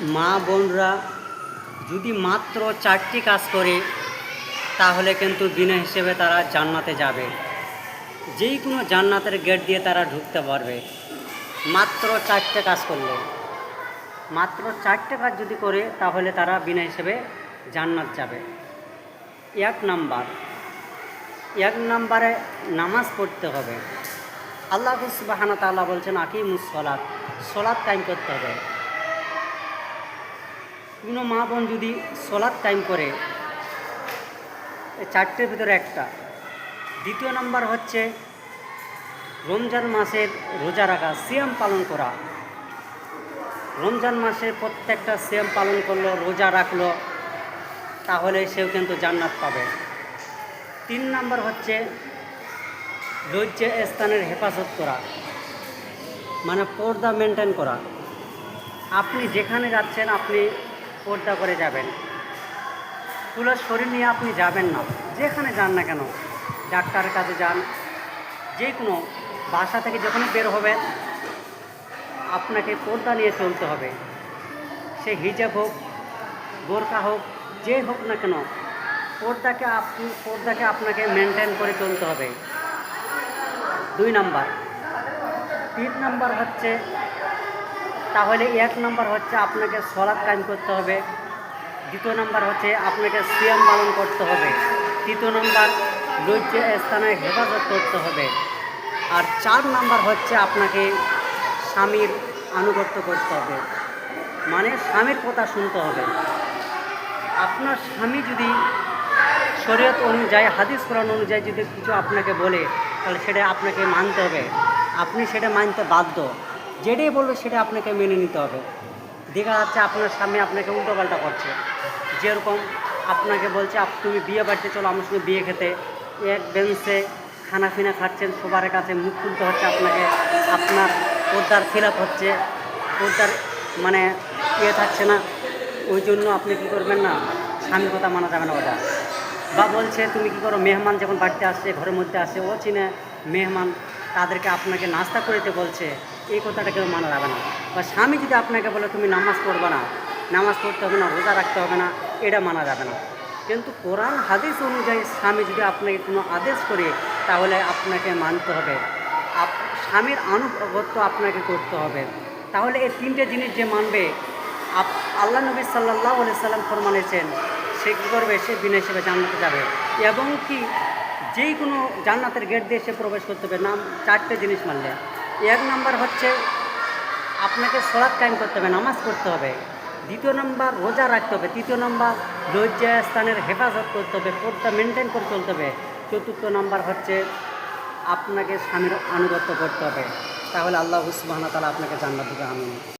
মা বোনরা যদি মাত্র চারটি কাজ করে, তাহলে কিন্তু বিনা হিসেবে তারা জান্নাতে যাবে। যেই কোনো জান্নাতের গেট দিয়ে তারা ঢুকতে পারবে। মাত্র চারটে কাজ করলে। মাত্র চারটে কাজ যদি করে, তাহলে তারা বিনা হিসেবে জান্নাত যাবে। এক নাম্বার। এক নাম্বারে নামাজ পড়তে হবে। আল্লাহ সুবাহানা তাল্লাহ বলছেন, আকিমুস সলাৎ সলাৎ টাইম করতে হবে। কোনো মা বোন যদি সলাৎ টাইম করে চারটের ভিতরে একটা। দ্বিতীয় নাম্বার হচ্ছে, রমজান মাসের রোজা রাখা, সিয়াম পালন করা। রমজান মাসে প্রত্যেকটা সিয়াম পালন করল, রোজা রাখল, তাহলে সেও কিন্তু জান্নাত পাবে। তিন নাম্বার হচ্ছে লজ্জা স্থানের হেফাজত করা মানে পর্দা মেনটেন করা। আপনি যেখানে যাচ্ছেন, আপনি পর্দা করে যাবেন। পুরো শরীর নিয়ে আপনি যাবেন না। যেখানে যান না কেন, ডাক্তারের কাছে যান। যে কোনো বাসা থেকে যখন বের হবেন, আপনাকে পর্দা নিয়ে চলতে হবে। সে হিজাব হোক, বোরকা হোক, যে হোক না কেন, পর্দাকে আপনি, পর্দাকে আপনাকে মেনটেন করে চলতে হবে। দুই নাম্বার। তিন নাম্বার হচ্ছে তাহলে এক নম্বর হচ্ছে আপনাকে সলাৎ কায়েম করতে হবে। দ্বিতীয় নম্বর হচ্ছে আপনাকে সিয়াম পালন করতে হবে। তৃতীয় নম্বর, লজ্জা স্থানে হেফাজত করতে হবে। আর চার নাম্বার হচ্ছে আপনাকে স্বামীর আনুগত্য করতে হবে। মানে স্বামীর কথা শুনতে হবে। আপনার স্বামী যদি শরীয়ত অনুযায়ী, হাদিস কোরআন অনুযায়ী যদি কিছু আপনাকে বলে, তাহলে সেটা আপনাকে মানতে হবে। আপনি সেটা মানতে বাধ্য। যেটাই বলবে সেটা আপনাকে মেনে নিতে হবে। দেখা যাচ্ছে আপনার স্বামী আপনাকে উল্টোপাল্টা করছে। যেরকম আপনাকে বলছে, আপ- তুমি বিয়ে বাড়িতে চলো, আমার সঙ্গে বিয়ে খেতে। এক বেঞ্চে খানা ফিনা খাচ্ছেন, সবার কাছে মুখ খুলতে হচ্ছে আপনাকে। আপনার পর্দার খিলাপ হচ্ছে, পর্দার মানে ইয়ে থাকছে না। ওই জন্য আপনি কী করবেন না স্বামীর কথা মানা যাবে না ওটা। বা বলছে, তুমি কি করো, মেহমান যখন বাড়িতে আসছে, ঘরের মধ্যে আসে ও চিনে মেহমান তাদেরকে আপনাকে নাস্তা করিতে বলছে, এই কথাটা কেউ মানা যাবে না। বা স্বামী যদি আপনাকে বলে, তুমি নামাজ পড়বে না, নামাজ পড়তে হবে না, রোজা রাখতে হবে না, এটা মানা যাবে না। কিন্তু কোরআন, হাদিস অনুযায়ী স্বামী যদি আপনাকে কোনো আদেশ করে, তাহলে আপনাকে মানতে হবে। স্বামীর আনুগত্য আপনাকে করতে হবে। তাহলে এই তিনটে জিনিস যে মানবে, আপ, আল্লাহ নবী সাল্লাহ সাল্লাম ফরমানেছেন, সে কী করবে? সে বিনা হিসেবে জান্নাতে যাবে। এবং কি যেই কোনো জান্নাতের গেট দিয়ে সে প্রবেশ করতে হবে। নাম, চারটে জিনিস মানলে। এক নাম্বার হচ্ছে, আপনাকে সলাৎ কায়েম করতে হবে, নামাজ পড়তে হবে। দ্বিতীয় নাম্বার, রোজা রাখতে হবে। তৃতীয় নাম্বার লজ্জা স্থানের হেফাজত করতে হবে পর্দা মেনটেন করে চলতে হবে। চতুর্থ নাম্বার হচ্ছে, আপনাকে স্বামীর আনুগত্য করতে হবে। তাহলে আল্লাহ সুবাহ তালা আপনাকে জান্নাত দেবে আমি